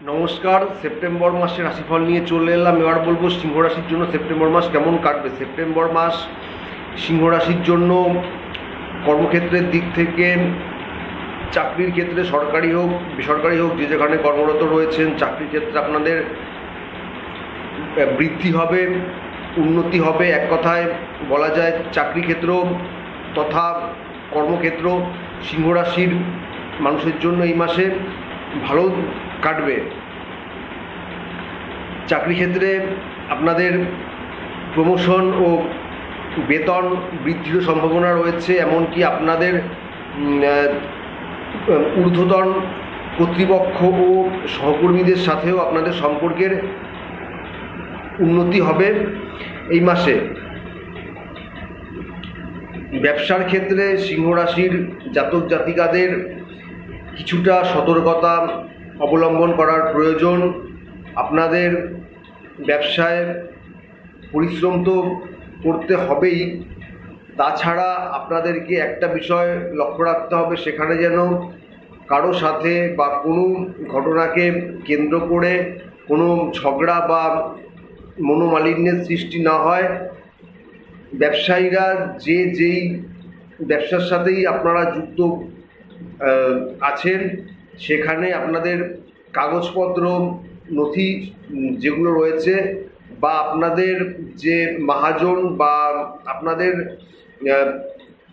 নমস্কার, সেপ্টেম্বর মাসের রাশিফল নিয়ে চলে এলাম। এবার বলব, সিংহ রাশির জন্য সেপ্টেম্বর মাস কেমন কাটবে? সেপ্টেম্বর মাস সিংহ রাশির জন্য কর্মক্ষেত্রের দিক থেকে, চাকরির ক্ষেত্রে সরকারি হোক, বেসরকারি হোক, যে যেখানে কর্মরত রয়েছেন, চাকরির ক্ষেত্রে আপনাদের বৃদ্ধি হবে, উন্নতি হবে। এক কথায় বলা যায়, চাকরি ক্ষেত্র তথা কর্মক্ষেত্র সিংহ রাশির মানুষের জন্য এই মাসে ভালো কাটবে। চাকরি ক্ষেত্রে আপনাদের প্রমোশন ও বেতন বৃদ্ধির সম্ভাবনা রয়েছে, এমনকি আপনাদের ঊর্ধ্বতন কর্তৃপক্ষ ও সহকর্মীদের সাথেও আপনাদের সম্পর্কের উন্নতি হবে এই মাসে। ব্যবসার ক্ষেত্রে সিংহ রাশির জাতক জাতিকাদের কিছুটা সতর্কতা অবলম্বন করার প্রয়োজন। আপনাদের ব্যবসায় পরিশ্রম তো করতে হবেই। তাছাড়া আপনাদেরকে একটা বিষয় লক্ষ্য রাখতে হবে, সেখানে যেন কারও সাথে বা কোনো ঘটনাকে কেন্দ্র করে কোনো ঝগড়া বা মনোমালিন্যের সৃষ্টি না হয়। ব্যবসায়ীরা যে যেই ব্যবসার সাথেই আপনারা যুক্ত আছেন সেখানে আপনাদের কাগজপত্র, নথি যেগুলো রয়েছে বা আপনাদের যে মহাজন বা আপনাদের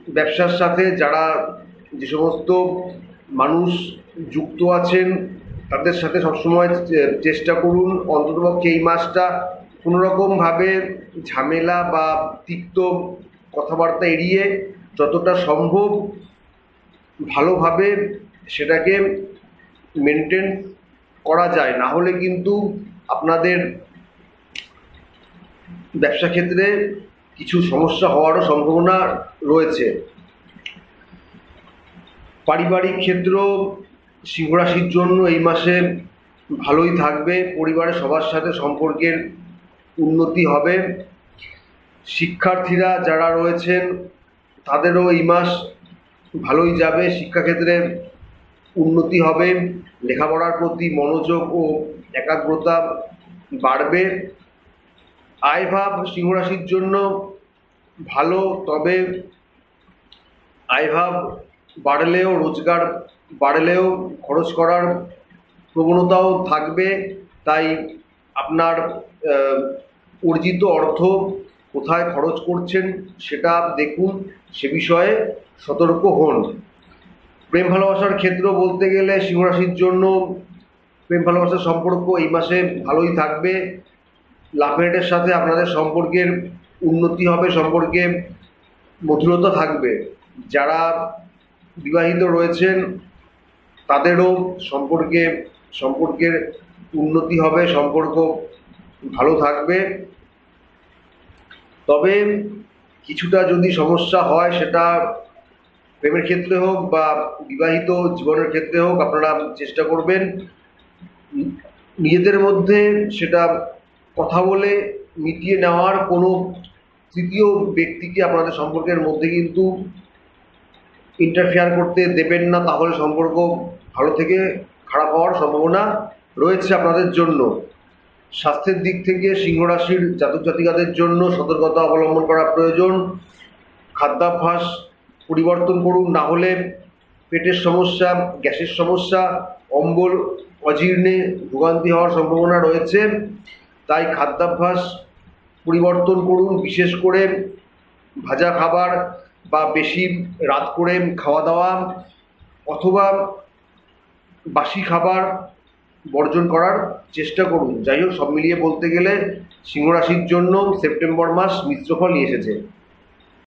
ব্যবসার সাথে যারা যে সমস্ত মানুষ যুক্ত আছেন, তাদের সাথে সবসময় চেষ্টা করুন অন্ততপক্ষে এই মাসটা কোনোরকমভাবে ঝামেলা বা তিক্ত কথাবার্তা এড়িয়ে যতটা সম্ভব ভালোভাবে সেটাকে মেনটেন করা যায়, না হলে কিন্তু আপনাদের ব্যবসা ক্ষেত্রে কিছু সমস্যা হওয়ারও সম্ভাবনা রয়েছে। পারিবারিক ক্ষেত্র সিংহরাশির জন্য এই মাসে ভালোই থাকবে পরিবারের সবার সাথে সম্পর্কের উন্নতি হবে। শিক্ষার্থীরা যারা রয়েছেন, তাদেরও এই মাস ভালোই যাবে। শিক্ষাক্ষেত্রে উন্নতি হবে, লেখাপড়ার প্রতি মনোযোগ ও একাগ্রতা বাড়বে। আয়ভাব সিংহরাশির জন্য ভালো, তবে আয়ভাব বাড়লেও, রোজগার বাড়লেও খরচ করার প্রবণতাও থাকবে। তাই আপনার অর্জিত অর্থ কোথায় খরচ করছেন সেটা দেখুন। সে বিষয়ে সতর্ক হন। প্রেম ভালোবাসার ক্ষেত্র বলতে গেলে সিংহরাশির জন্য প্রেম ভালোবাসার সম্পর্ক এই মাসে ভালোই থাকবে। লাভমেটের সাথে আপনাদের সম্পর্কের উন্নতি হবে, সম্পর্কে মধুরতা থাকবে। যারা বিবাহিত রয়েছেন, তাদেরও সম্পর্কে, সম্পর্কের উন্নতি হবে, সম্পর্ক ভালো থাকবে। তবে কিছুটা যদি সমস্যা হয়, সেটা প্রেমের ক্ষেত্রে হোক বা বিবাহিত জীবনের ক্ষেত্রে হোক, আপনারা চেষ্টা করবেন নিজেদের মধ্যে সেটা কথা বলে মিটিয়ে নেওয়ার কোনো তৃতীয় ব্যক্তিকে আপনাদের সম্পর্কের মধ্যে কিন্তু ইন্টারফেয়ার করতে দেবেন না, তাহলে সম্পর্ক ভালো থেকে খারাপ হওয়ার সম্ভাবনা রয়েছে আপনাদের জন্য। স্বাস্থ্যের দিক থেকে সিংহ রাশির জাতক জাতিকাদের জন্য সতর্কতা অবলম্বন করা প্রয়োজন। খাদ্যাভ্যাস পরিবর্তন করুন, না হলে পেটের সমস্যা, গ্যাসের সমস্যা, অম্বল অজীর্ণে ভোগান্তি হওয়ার সম্ভাবনা রয়েছে। তাই খাদ্যাভ্যাস পরিবর্তন করুন, বিশেষ করে ভাজা খাবার বা বেশি রাত করে খাওয়া দাওয়া অথবা বাসি খাবার বর্জন করার চেষ্টা করুন। যাই হোক, সব মিলিয়ে বলতে গেলে সিংহ রাশির জন্য সেপ্টেম্বর মাস মিশ্র ফল এসেছে।